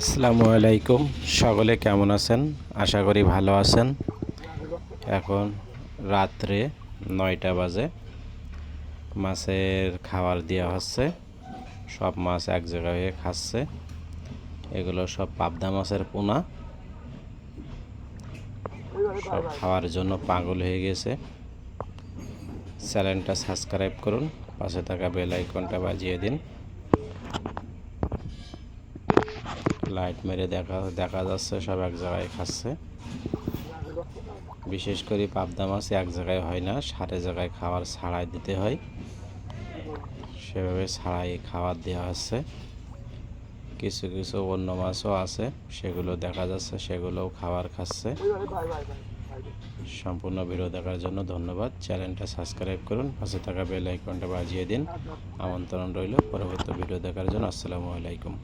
আসসালামু আলাইকুম। সকলে কেমন আছেন? আশা করি ভালো আছেন। এখন রাত্রে নয়টা বাজে। মাছের খাবার দেওয়া হচ্ছে। সব মাছ এক জায়গায় হয়ে খাচ্ছে। এগুলো সব পাবদা মাছের পোনা। সব খাওয়ার জন্য পাগল হয়ে গেছে। চ্যানেলটা সাবস্ক্রাইব করুন। পাশে থাকা বেল আইকনটা বাজিয়ে দিন। লাইট মেরে দেখা দেখা যাচ্ছে, সব এক জায়গায় খাচ্ছে। বিশেষ করে পাবদা মাছ এক জায়গায় হয় না, সারে জায়গায় খাবার ছাড়াই দিতে হয়। সেভাবে ছাড়াই খাবার দেওয়া হচ্ছে কিছু কিছু অন্য মাছও আছে, সেগুলো দেখা যাচ্ছে, সেগুলোও খাবার খাচ্ছে। সম্পূর্ণ ভিডিও দেখার জন্য ধন্যবাদ। চ্যানেলটা সাবস্ক্রাইব করুন, পাশে থাকা বেল আইকনটা বাজিয়ে দিন। আমন্ত্রণ রইল পরবর্তী ভিডিও দেখার জন্য। আসসালামু আলাইকুম।